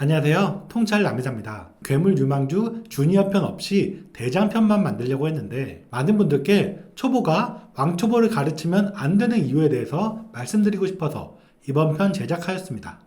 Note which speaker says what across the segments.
Speaker 1: 안녕하세요. 통찰 남의사입니다. 괴물 유망주 주니어 편 없이 대장 편만 만들려고 했는데 많은 분들께 초보가 왕초보를 가르치면 안 되는 이유에 대해서 말씀드리고 싶어서 이번 편 제작하였습니다.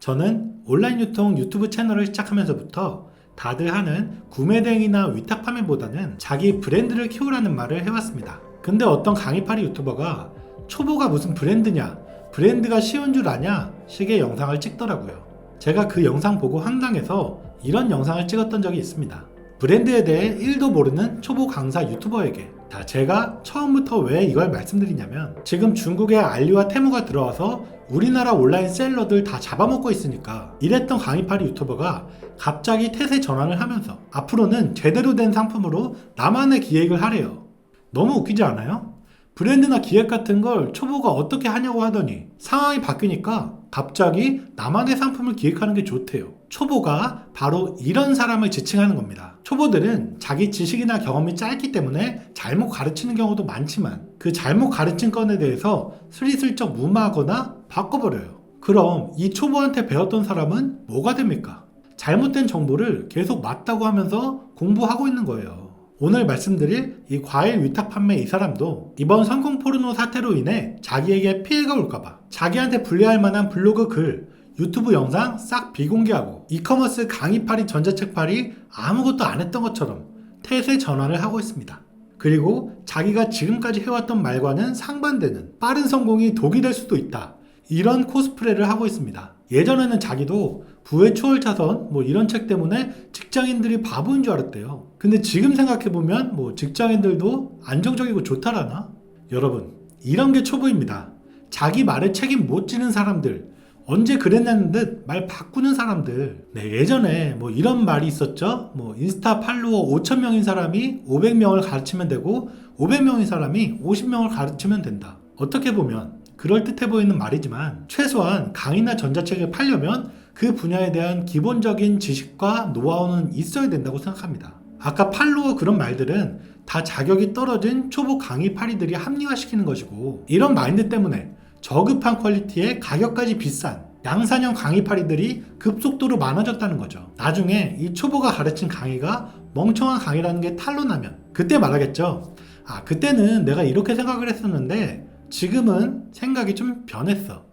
Speaker 1: 저는 온라인 유통 유튜브 채널을 시작하면서부터 다들 하는 구매 대행이나 위탁 판매보다는 자기 브랜드를 키우라는 말을 해왔습니다. 근데 어떤 강의파리 유튜버가 초보가 무슨 브랜드냐, 브랜드가 쉬운 줄 아냐 식의 영상을 찍더라고요. 제가 그 영상 보고 황당해서 이런 영상을 찍었던 적이 있습니다. 브랜드에 대해 1도 모르는 초보 강사 유튜버에게 자, 제가 처음부터 왜 이걸 말씀드리냐면 지금 중국의 알리와 테무가 들어와서 우리나라 온라인 셀러들 다 잡아먹고 있으니까 이랬던 강의파리 유튜버가 갑자기 태세 전환을 하면서 앞으로는 제대로 된 상품으로 나만의 기획을 하래요. 너무 웃기지 않아요? 브랜드나 기획 같은 걸 초보가 어떻게 하냐고 하더니 상황이 바뀌니까 갑자기 나만의 상품을 기획하는 게 좋대요. 초보가 바로 이런 사람을 지칭하는 겁니다. 초보들은 자기 지식이나 경험이 짧기 때문에 잘못 가르치는 경우도 많지만 그 잘못 가르친 건에 대해서 스리슬쩍 무마하거나 바꿔버려요. 그럼 이 초보한테 배웠던 사람은 뭐가 됩니까? 잘못된 정보를 계속 맞다고 하면서 공부하고 있는 거예요. 오늘 말씀드릴 이 과일 위탁 판매 이 사람도 이번 성공 포르노 사태로 인해 자기에게 피해가 올까봐 자기한테 불리할 만한 블로그 글, 유튜브 영상 싹 비공개하고 이커머스 강의팔이 전자책팔이 아무것도 안 했던 것처럼 태세 전환을 하고 있습니다. 그리고 자기가 지금까지 해왔던 말과는 상반되는 빠른 성공이 독이 될 수도 있다. 이런 코스프레를 하고 있습니다. 예전에는 자기도 부의 초월차선 뭐 이런 책 때문에 직장인들이 바보인 줄 알았대요. 근데 지금 생각해보면 뭐 직장인들도 안정적이고 좋다라나? 여러분, 이런 게 초보입니다. 자기 말에 책임 못 지는 사람들, 언제 그랬냐는 듯 말 바꾸는 사람들. 네, 예전에 뭐 이런 말이 있었죠. 뭐 인스타 팔로워 5천명인 사람이 500명을 가르치면 되고 500명인 사람이 50명을 가르치면 된다. 어떻게 보면 그럴듯해 보이는 말이지만 최소한 강의나 전자책을 팔려면 그 분야에 대한 기본적인 지식과 노하우는 있어야 된다고 생각합니다. 아까 팔로워 그런 말들은 다 자격이 떨어진 초보 강의 파리들이 합리화시키는 것이고 이런 마인드 때문에 저급한 퀄리티에 가격까지 비싼 양산형 강의 파리들이 급속도로 많아졌다는 거죠. 나중에 이 초보가 가르친 강의가 멍청한 강의라는 게 탄로나면 그때 말하겠죠. 아, 그때는 내가 이렇게 생각을 했었는데 지금은 생각이 좀 변했어.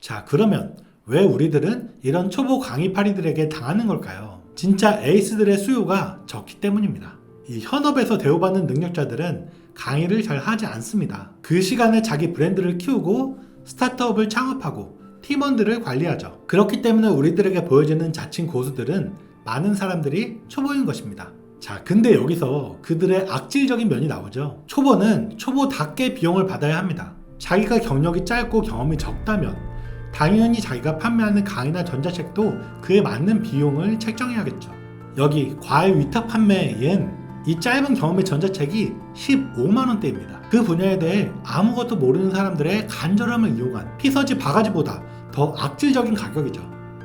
Speaker 1: 자, 그러면 왜 우리들은 이런 초보 강의파리들에게 당하는 걸까요? 진짜 에이스들의 수요가 적기 때문입니다. 이 현업에서 대우받는 능력자들은 강의를 잘 하지 않습니다. 그 시간에 자기 브랜드를 키우고 스타트업을 창업하고 팀원들을 관리하죠. 그렇기 때문에 우리들에게 보여지는 자칭 고수들은 많은 사람들이 초보인 것입니다. 자, 근데 여기서 그들의 악질적인 면이 나오죠. 초보는 초보답게 비용을 받아야 합니다. 자기가 경력이 짧고 경험이 적다면 당연히 자기가 판매하는 강의나 전자책도 그에 맞는 비용을 책정해야겠죠. 여기 과외 위탁 판매엔 이 짧은 경험의 전자책이 15만원대입니다. 그 분야에 대해 아무것도 모르는 사람들의 간절함을 이용한 피서지 바가지보다 더 악질적인 가격이죠.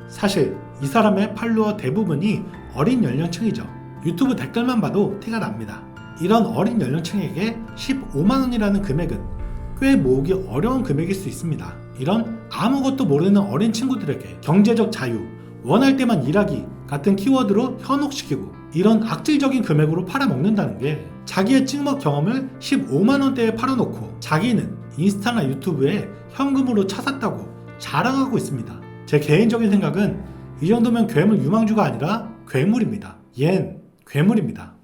Speaker 1: 사실 이 사람의 팔로워 대부분이 어린 연령층이죠. 유튜브 댓글만 봐도 티가 납니다. 이런 어린 연령층에게 15만원이라는 금액은 꽤 모으기 어려운 금액일 수 있습니다. 이런 아무것도 모르는 어린 친구들에게 경제적 자유, 원할 때만 일하기 같은 키워드로 현혹시키고 이런 악질적인 금액으로 팔아먹는다는 게 자기의 찍먹 경험을 15만원대에 팔아놓고 자기는 인스타나 유튜브에 현금으로 차 샀다고 자랑하고 있습니다. 제 개인적인 생각은 이 정도면 괴물 유망주가 아니라 괴물입니다. 얜 괴물입니다.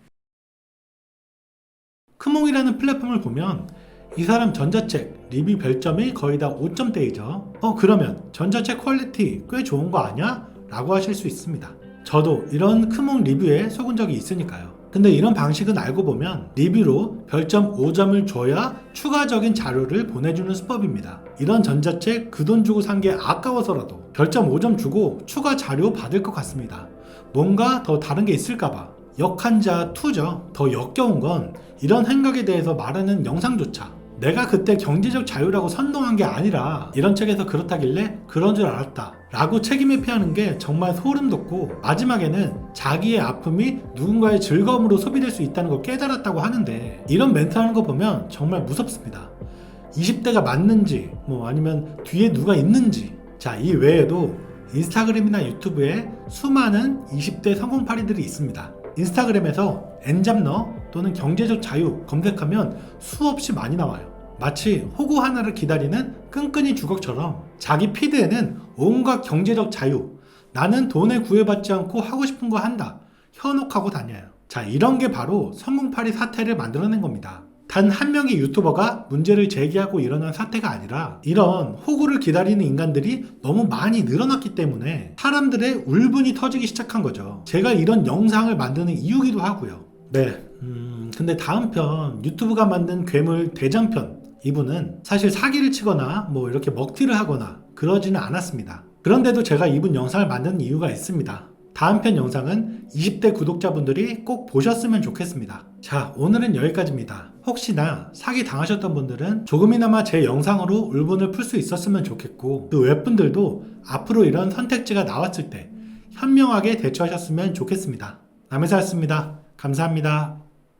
Speaker 1: 크몽이라는 플랫폼을 보면 이 사람 전자책 리뷰 별점이 거의 다 5점대이죠. 어 그러면 전자책 퀄리티 꽤 좋은 거 아니야? 라고 하실 수 있습니다. 저도 이런 크몽 리뷰에 속은 적이 있으니까요. 근데 이런 방식은 알고 보면 리뷰로 별점 5점을 줘야 추가적인 자료를 보내주는 수법입니다. 이런 전자책 그 돈 주고 산 게 아까워서라도 별점 5점 주고 추가 자료 받을 것 같습니다. 뭔가 더 다른 게 있을까봐. 역한자 2죠. 더 역겨운 건 이런 행각에 대해서 말하는 영상조차 내가 그때 경제적 자유라고 선동한 게 아니라 이런 책에서 그렇다길래 그런 줄 알았다 라고 책임을 피하는 게 정말 소름 돋고 마지막에는 자기의 아픔이 누군가의 즐거움으로 소비될 수 있다는 걸 깨달았다고 하는데 이런 멘트 하는 거 보면 정말 무섭습니다 20대가 맞는지 뭐 아니면 뒤에 누가 있는지 자 이 외에도 인스타그램이나 유튜브에 수많은 20대 성공파리들이 있습니다. 인스타그램에서 엔잡너 또는 경제적 자유 검색하면 수없이 많이 나와요. 마치 호구 하나를 기다리는 끈끈이 주걱처럼 자기 피드에는 온갖 경제적 자유, 나는 돈에 구애받지 않고 하고 싶은 거 한다. 현혹하고 다녀요. 자, 이런 게 바로 성공파리 사태를 만들어낸 겁니다. 단 한 명의 유튜버가 문제를 제기하고 일어난 사태가 아니라 이런 호구를 기다리는 인간들이 너무 많이 늘어났기 때문에 사람들의 울분이 터지기 시작한 거죠. 제가 이런 영상을 만드는 이유기도 하고요. 네. 음, 근데 다음 편 유튜브가 만든 괴물 대장편 이분은 사실 사기를 치거나 뭐 이렇게 먹튀를 하거나 그러지는 않았습니다. 그런데도 제가 이분 영상을 만든 이유가 있습니다. 다음 편 영상은 20대 구독자분들이 꼭 보셨으면 좋겠습니다. 자, 오늘은 여기까지입니다. 혹시나 사기 당하셨던 분들은 조금이나마 제 영상으로 울분을 풀 수 있었으면 좋겠고 그 웹분들도 앞으로 이런 선택지가 나왔을 때 현명하게 대처하셨으면 좋겠습니다. 남의사였습니다. 감사합니다.